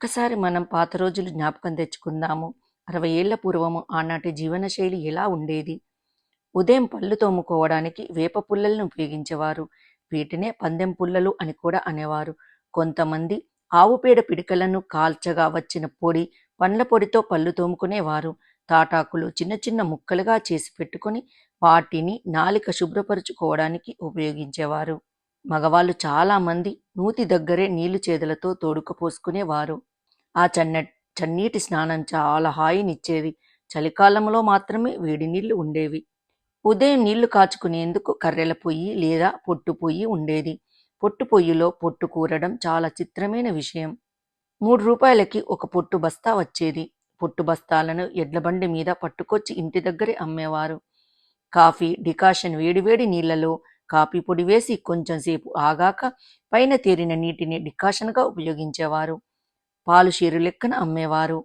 ఒక్కసారి మనం పాత రోజులు జ్ఞాపకం తెచ్చుకుందాము. అరవై ఏళ్ళ పూర్వము ఆనాటి జీవనశైలి ఎలా ఉండేది? ఉదయం పళ్ళు తోముకోవడానికి వేప పుల్లలను ఉపయోగించేవారు. వీటినే పందెం పుల్లలు అని కూడా అనేవారు. కొంతమంది ఆవు పేడ పిడికలను కాల్చగా వచ్చిన పొడి పండ్ల పొడితో పళ్ళు తోముకునేవారు. తాటాకులు చిన్న చిన్న ముక్కలుగా చేసి పెట్టుకొని వాటిని నాలిక శుభ్రపరుచుకోవడానికి ఉపయోగించేవారు. మగవాళ్ళు చాలామంది నూతి దగ్గరే నీళ్ళు చేతులతో తోడుకపోసుకునేవారు ఆ చన్న చన్నీటి స్నానం చాలా హాయినిచ్చేవి. చలికాలంలో మాత్రమే వేడి నీళ్ళు ఉండేవి. ఉదయం నీళ్ళు కాచుకునేందుకు కర్రెల పొయ్యి లేదా పొట్టు పొయ్యి ఉండేది. పొట్టు పొయ్యిలో పొట్టు కూరడం చాలా చిత్రమైన విషయం. మూడు రూపాయలకి ఒక పొట్టు బస్తా వచ్చేది. పొట్టు బస్తాలను ఎడ్లబండి మీద పట్టుకొచ్చి ఇంటి దగ్గరే అమ్మేవారు. కాఫీ డికాషన్ వేడివేడి నీళ్ళలో కాఫీ పొడి వేసి కొంచెంసేపు ఆగాక పైన తేరిన నీటిని డికాషన్గా ఉపయోగించేవారు. పాలుషీరు లెక్కన అమ్మేవారు.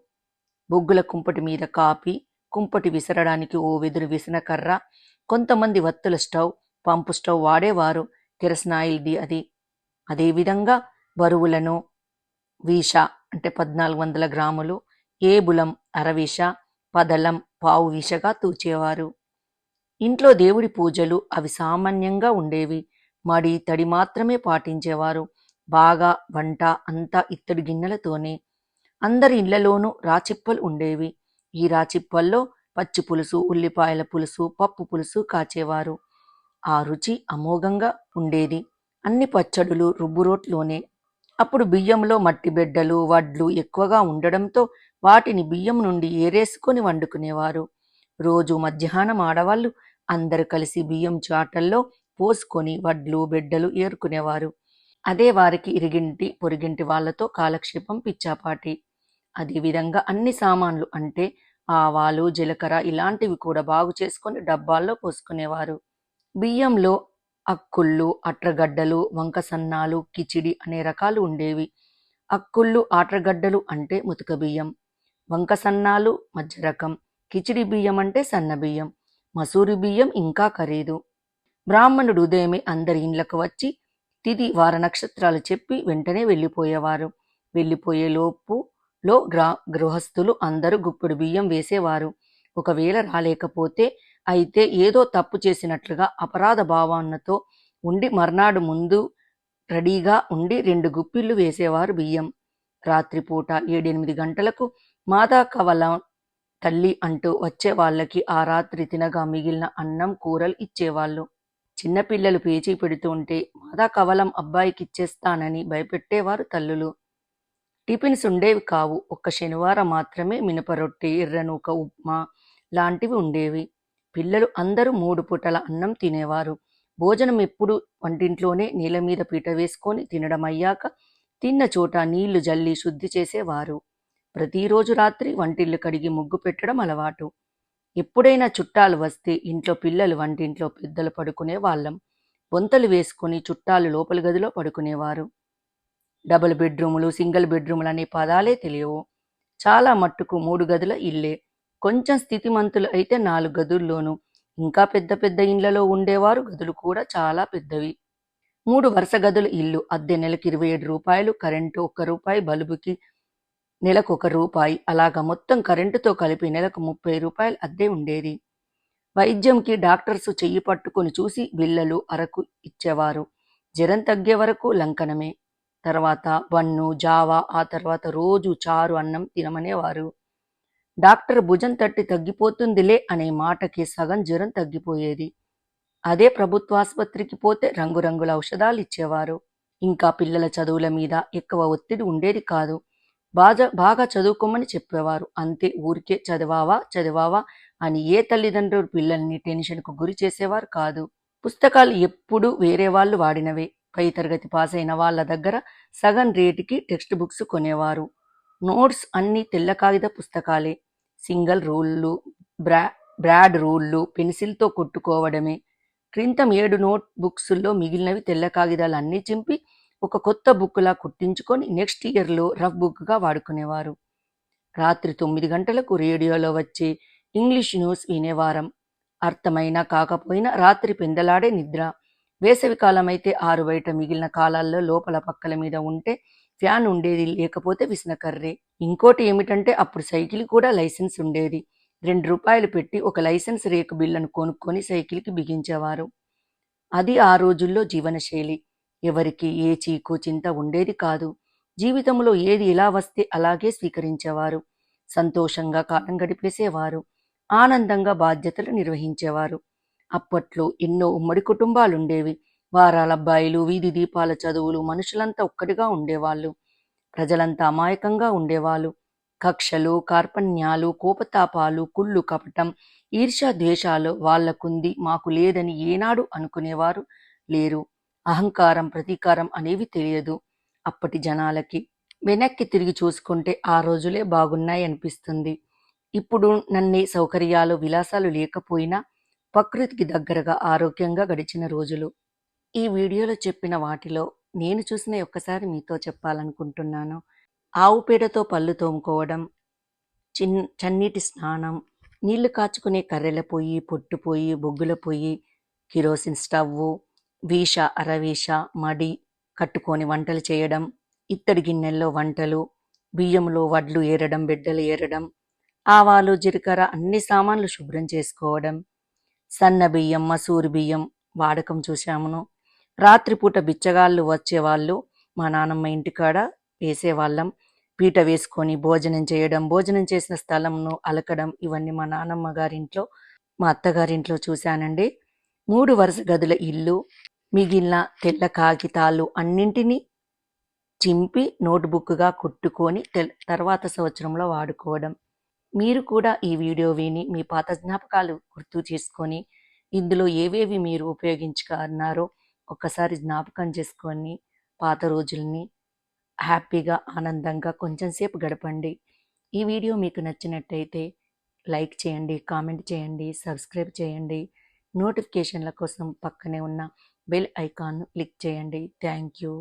బొగ్గుల కుంపటి మీద కాపి కుంపటి విసరడానికి ఓ వెదురు విసిన కర్ర కొంతమంది వత్తుల స్టవ్ పంపు స్టవ్ వాడేవారు. కిరసనాయిల్ది అది. అదేవిధంగా బరువులను వీష అంటే పద్నాలుగు వందల గ్రాములు ఏబులం అరవీష పదలం పావు వీషగా తూచేవారు. ఇంట్లో దేవుడి పూజలు అవి సామాన్యంగా ఉండేవి. మడి తడి మాత్రమే పాటించేవారు. బాగా వంట అంతా ఇత్తడి గిన్నెలతోనే అందరి ఇళ్ళలోనూ రాచిప్పలు ఉండేవి. ఈ రాచిప్పల్లో పచ్చి పులుసు ఉల్లిపాయల పులుసు పప్పు పులుసు కాచేవారు. ఆ రుచి అమోఘంగా ఉండేది. అన్ని పచ్చడులు రుబ్బురోట్లోనే. అప్పుడు బియ్యంలో మట్టి బిడ్డలు వడ్లు ఎక్కువగా ఉండడంతో వాటిని బియ్యం నుండి ఏరేసుకొని వండుకునేవారు. రోజు మధ్యాహ్నం ఆడవాళ్ళు అందరు కలిసి బియ్యం చాటల్లో పోసుకొని వడ్లు బిడ్డలు ఏరుకునేవారు. అదే వారికి ఇరిగింటి పొరిగింటి వాళ్ళతో కాలక్షేపం పిచ్చాపాటి. అదేవిధంగా అన్ని సామాన్లు అంటే ఆవాలు జీలకర్ర ఇలాంటివి కూడా బాగు చేసుకొని డబ్బాల్లో పోసుకునేవారు. బియ్యంలో అక్కుళ్ళు అట్రగడ్డలు వంక సన్నాలు కిచిడి అనే రకాలు ఉండేవి. అక్కుళ్ళు ఆట్రగడ్డలు అంటే ముతక బియ్యం. వంక సన్నాలు మధ్య రకం. కిచిడి బియ్యం అంటే సన్న బియ్యం. మసూరి బియ్యం ఇంకా ఖరీదు. బ్రాహ్మణుడు ఉదయమే అందరి ఇండ్లకు వచ్చి తిది వార నక్షత్రాలు చెప్పి వెంటనే వెళ్ళిపోయేవారు. వెళ్ళిపోయే లోపు లో గ్రా గృహస్థులు అందరూ గుప్పెడు బియ్యం వేసేవారు. ఒకవేళ రాలేకపోతే అయితే ఏదో తప్పు చేసినట్లుగా అపరాధ భావనతో ఉండి మర్నాడు ముందు రెడీగా ఉండి రెండు గుప్పిళ్ళు వేసేవారు బియ్యం. రాత్రిపూట ఏడెనిమిది గంటలకు మాదా కవల తల్లి అంటూ వచ్చే వాళ్ళకి ఆ రాత్రి తినగా మిగిలిన అన్నం కూరలు ఇచ్చేవాళ్ళు. చిన్నపిల్లలు పేచీ పెడుతుంటే మాదా కవలం అబ్బాయికి ఇచ్చేస్తానని భయపెట్టేవారు తల్లులు. టిఫిన్స్ ఉండేవి కావు. ఒక్క శనివారం మాత్రమే మినప రొట్టె ఎర్రనూక ఉప్మా లాంటివి ఉండేవి. పిల్లలు అందరూ మూడు పూటల అన్నం తినేవారు. భోజనం ఎప్పుడు వంటింట్లోనే నీళ్ళ మీద పీట వేసుకొని తినడం అయ్యాక తిన్న చోట నీళ్ళు జల్లి శుద్ధి చేసేవారు. ప్రతిరోజు రాత్రి వంటిల్లు కడిగి ముగ్గు పెట్టడం అలవాటు. ఎప్పుడైనా చుట్టాలు వస్తే ఇంట్లో పిల్లలు వంటింట్లో పెద్దలు పడుకునే వాళ్ళం. వంతలు వేసుకొని చుట్టాలు లోపల గదిలో పడుకునేవారు. డబుల్ బెడ్రూములు సింగిల్ బెడ్రూములు అనే పదాలే తెలియవు. చాలా మట్టుకు మూడు గదుల ఇల్లే. కొంచెం స్థితిమంతులు అయితే నాలుగు గదుల్లోనూ ఇంకా పెద్ద పెద్ద ఇండ్లలో ఉండేవారు గదులు కూడా చాలా పెద్దవి. మూడు వరుస గదుల ఇల్లు అద్దె నెలకు ఇరవై ఏడు రూపాయలు కరెంటు ఒక్క రూపాయి బల్బుకి నెలకు ఒక రూపాయి అలాగా మొత్తం కరెంటుతో కలిపి నెలకు ముప్పై రూపాయలు అద్దె ఉండేది. వైద్యంకి డాక్టర్స్ చెయ్యి పట్టుకొని చూసి బిల్లలు అరకు ఇచ్చేవారు. జ్వరం తగ్గే వరకు లంకనమే. తర్వాత బన్ను జావా ఆ తర్వాత రోజు చారు అన్నం తినమనేవారు. డాక్టర్ భుజం తట్టి తగ్గిపోతుందిలే అనే మాటకి సగం జ్వరం తగ్గిపోయేది. అదే ప్రభుత్వాసుపత్రికి పోతే రంగురంగుల ఔషధాలు ఇచ్చేవారు ఇంకా పిల్లల చదువుల మీద ఎక్కువ ఒత్తిడి ఉండేది కాదు. బాగా బాగా చదువుకోమని చెప్పేవారు. అంతే ఊరికే చదివావా చదివావా అని ఏ తల్లిదండ్రులు పిల్లల్ని టెన్షన్కు గురి చేసేవారు కాదు. పుస్తకాలు ఎప్పుడు వేరే వాళ్ళు వాడినవే. పై తరగతి పాస్ అయిన వాళ్ళ దగ్గర సగం రేటుకి టెక్స్ట్ బుక్స్ కొనేవారు. నోట్స్ అన్ని తెల్ల కాగిత పుస్తకాలే. సింగిల్ రూళ్ళు బ్రా బ్రాడ్ రూళ్ళు పెన్సిల్తో కొట్టుకోవడమే. క్రింతం ఏడు నోట్ బుక్స్లో మిగిలినవి తెల్ల కాగితాలు అన్నీ చింపి ఒక కొత్త బుక్లా కుట్టించుకొని నెక్స్ట్ ఇయర్లో రఫ్ బుక్గా వాడుకునేవారు. రాత్రి తొమ్మిది గంటలకు రేడియోలో వచ్చే ఇంగ్లీష్ న్యూస్ వినేవారం. అర్థమైనా కాకపోయినా రాత్రి పెందలాడే నిద్ర. వేసవి ఆరు బయట మిగిలిన కాలాల్లో లోపల పక్కల మీద ఉంటే ఫ్యాన్ ఉండేది లేకపోతే విసనకర్రే ఇంకోటి ఏమిటంటే అప్పుడు సైకిల్ కూడా లైసెన్స్ ఉండేది. రెండు రూపాయలు పెట్టి ఒక లైసెన్స్ రేకు బిల్లను కొనుక్కొని సైకిల్కి బిగించేవారు. అది ఆ రోజుల్లో జీవనశైలి. ఎవరికి ఏ చీకు చింత ఉండేది కాదు. జీవితంలో ఏది ఇలా వస్తే అలాగే స్వీకరించేవారు. సంతోషంగా కాలం గడిపేసేవారు. ఆనందంగా బాధ్యతలు నిర్వహించేవారు. అప్పట్లో ఎన్నో ఉమ్మడి కుటుంబాలుండేవి. వారాలబ్బాయిలు వీధి దీపాల చదువులు మనుషులంతా ఒక్కటిగా ఉండేవాళ్ళు. ప్రజలంతా అమాయకంగా ఉండేవాళ్ళు. కక్షలు కార్పణ్యాలు కోపతాపాలు కుళ్ళు కపటం ఈర్ష్య ద్వేషాలు వాళ్ళకుంది మాకు లేదని ఏనాడు అనుకునేవారు లేరు. అహంకారం ప్రతీకారం అనేవి తెలియదు అప్పటి జనాలకి. వెనక్కి తిరిగి చూసుకుంటే ఆ రోజులే బాగున్నాయి అనిపిస్తుంది. ఇప్పుడు నన్నే సౌకర్యాలు విలాసాలు లేకపోయినా ప్రకృతికి దగ్గరగా ఆరోగ్యంగా గడిచిన రోజులు. ఈ వీడియోలో చెప్పిన వాటిలో నేను చూసిన ఒక్కసారి మీతో చెప్పాలనుకుంటున్నాను. ఆవు పేడతో పళ్ళు తోముకోవడం చిన్ చన్నీటి స్నానం నీళ్ళు కాచుకునే కర్రెల పొయ్యి పొట్టు పొయ్యి బొగ్గుల పొయ్యి కిరోసిన్ స్టవ్వు వీష అరవీష మడి కట్టుకొని వంటలు చేయడం ఇత్తడి గిన్నెల్లో వంటలు బియ్యంలో వడ్లు ఏరడం బిడ్డలు ఏరడం ఆవాలు జీలకర్ర అన్ని సామాన్లు శుభ్రం చేసుకోవడం సన్న బియ్యం మసూరి బియ్యం వాడకం చూశామును. రాత్రిపూట బిచ్చగాళ్ళు వచ్చేవాళ్ళు మా నానమ్మ ఇంటికాడ వేసేవాళ్ళం. పీట వేసుకొని భోజనం చేయడం భోజనం చేసిన స్థలంను అలకడం ఇవన్నీ మా నానమ్మ గారింట్లో మా అత్తగారింట్లో చూశానండి. మూడు వరుస గదుల ఇల్లు మిగిలిన తెల్ల కాగితాలు అన్నింటినీ చింపి నోట్బుక్గా కొట్టుకొని తర్వాత సంవత్సరంలో వాడుకోవడం. మీరు కూడా ఈ వీడియో విని మీ పాత జ్ఞాపకాలు గుర్తు చేసుకొని ఇందులో ఏవేవి మీరు ఉపయోగించుకున్నారో ఒక్కసారి జ్ఞాపకం చేసుకొని పాత రోజుల్ని హ్యాపీగా ఆనందంగా కొంచెంసేపు గడపండి. ఈ వీడియో మీకు నచ్చినట్టయితే లైక్ చేయండి కామెంట్ చేయండి సబ్స్క్రైబ్ చేయండి. నోటిఫికేషన్ల కోసం పక్కనే ఉన్న బెల్ ఐకాన్ను క్లిక్ చేయండి. Thank you.